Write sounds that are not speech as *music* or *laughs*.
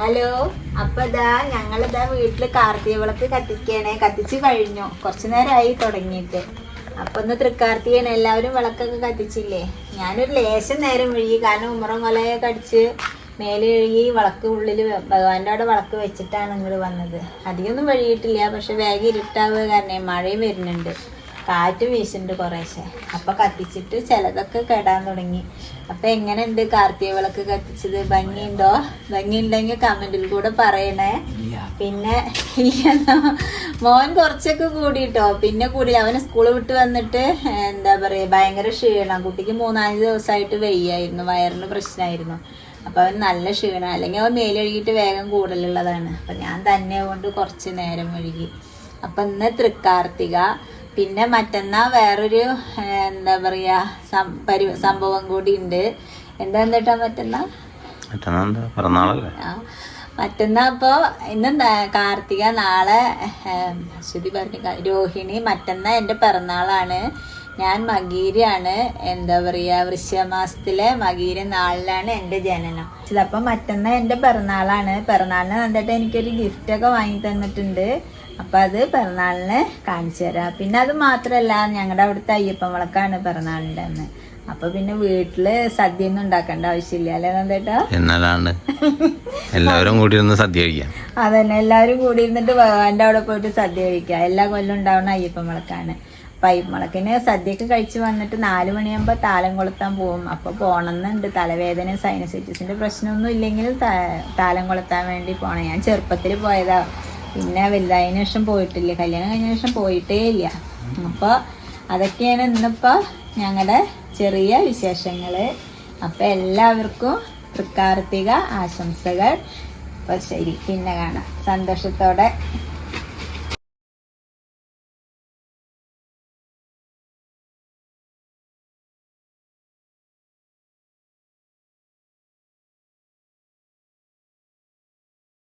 Hello അപ്പൊ ഇതാ ഞങ്ങളിതാ വീട്ടിൽ കാർത്തിക വിളക്ക് കത്തിക്കണേ കത്തിച്ച് കഴിഞ്ഞു. കുറച്ചു നേരമായി തുടങ്ങിയിട്ട്. അപ്പൊ ഒന്ന് തൃക്കാർത്തികനെ എല്ലാവരും വിളക്കൊക്കെ കത്തിച്ചില്ലേ? ഞാനൊരു ലേശം നേരം വിഴുകി കാരണം ഉമ്മറം കൊലയൊക്കെ അടിച്ച് മേലെ എഴുകി വിളക്ക് ഉള്ളിൽ ഭഗവാന്റെ അവിടെ വിളക്ക് വെച്ചിട്ടാണ് ഇങ്ങോട്ട് വന്നത്. അധികമൊന്നും വഴിയിട്ടില്ല. പക്ഷെ വേഗം ഇരുട്ടാവുക കാരണം മഴയും വരുന്നുണ്ട്. കാറ്റും വീശുന്നുണ്ട് കുറേശ്ശെ. അപ്പൊ കത്തിച്ചിട്ട് ചിലതൊക്കെ കെടാൻ തുടങ്ങി. അപ്പൊ എങ്ങനെയുണ്ട് കാർത്തിക വിളക്ക് കത്തിച്ചത്? ഭംഗിയുണ്ടോ? ഭംഗിയുണ്ടെങ്കിൽ കമന്റിൽ കൂടെ പറയണേ. പിന്നെ മോൻ കുറച്ചൊക്കെ കൂടിയിട്ടോ പിന്നെ കൂടി അവന് സ്കൂൾ വിട്ട് വന്നിട്ട് എന്താ പറയാ ഭയങ്കര ക്ഷീണം. കുട്ടിക്ക് മൂന്നാൽ ദിവസമായിട്ട് വെയ്യായിരുന്നു. വയറിന് പ്രശ്നമായിരുന്നു അപ്പൊ അവൻ നല്ല ക്ഷീണം. അല്ലെങ്കിൽ അവൻ മേലൊഴുകിയിട്ട് വേഗം കൂടുതലുള്ളതാണ് അപ്പൊ ഞാൻ തന്നെ കൊണ്ട് കുറച്ച് നേരം ഒഴുകി. അപ്പൊ ഇന്ന് തൃക്കാർത്തിക പിന്നെ മറ്റന്നാ വേറൊരു എന്താ പറയാ പരി സംഭവം കൂടി ഉണ്ട് എന്താ എന്നിട്ടാ മറ്റന്നാ? മറ്റന്നാ അപ്പോ ഇന്ന് കാർത്തിക നാളെ ശ്രുതി പറഞ്ഞു രോഹിണി മറ്റന്നാ എന്റെ പിറന്നാളാണ്. ഞാൻ മകീരയാണ് എന്താ പറയുക വൃശ്യമാസത്തിലെ മകീര നാളിലാണ് എന്റെ ജനനം. അപ്പം മറ്റന്നാ എന്റെ പിറന്നാളാണ്. പിറന്നാളിന് വന്നിട്ട് എനിക്കൊരു ഗിഫ്റ്റൊക്കെ വാങ്ങി തന്നിട്ടുണ്ട്. അപ്പം അത് പിറന്നാളിന് കാണിച്ചു തരാം. പിന്നെ അത് മാത്രമല്ല ഞങ്ങളുടെ അവിടുത്തെ അയ്യപ്പൻ വിളക്കാണ് പിറന്നാളിന്റെ അന്ന്. അപ്പൊ പിന്നെ വീട്ടിൽ സദ്യ ഒന്നും ഉണ്ടാക്കേണ്ട ആവശ്യമില്ല അല്ലേ നന്ദേട്ടാ? എന്നാലാണ്? *laughs* എല്ലാവരും കൂടി ഇരുന്ന് സദ്യ കഴിക്കാം. അതന്നെ എല്ലാവരും കൂടി ഇരുന്നിട്ട് ഭഗവാന്റെ അവിടെ പോയിട്ട് സദ്യ കഴിക്കാം. എല്ലാ കൊല്ലം ഉണ്ടാവുന്ന അയ്യപ്പൻ വിളക്കാണ് അപ്പൊ അയ്യപ്പൻ വിളക്കിന് സദ്യയൊക്കെ കഴിച്ച് വന്നിട്ട് നാല് മണിയാകുമ്പോ താലം കൊളുത്താൻ പോകും അപ്പൊ പോണെന്നുണ്ട്. തലവേദന സൈനസൈറ്റിസിന്റെ പ്രശ്നമൊന്നും ഇല്ലെങ്കിൽ താലം കൊളുത്താൻ വേണ്ടി പോണേ. ഞാൻ ചെറുപ്പത്തിൽ പോയതാ. പിന്നെ വലുതായതിനു ശേഷം പോയിട്ടില്ല. കല്യാണം കഴിഞ്ഞ ശേഷം പോയിട്ടേ ഇല്ല. അപ്പോൾ അതൊക്കെയാണ് ഇന്നിപ്പോൾ ഞങ്ങളുടെ ചെറിയ വിശേഷങ്ങൾ അപ്പോൾ എല്ലാവർക്കും തൃക്കാർത്തിക ആശംസകൾ. അപ്പോൾ ശരി പിന്നെ കാണാം. സന്തോഷത്തോടെ.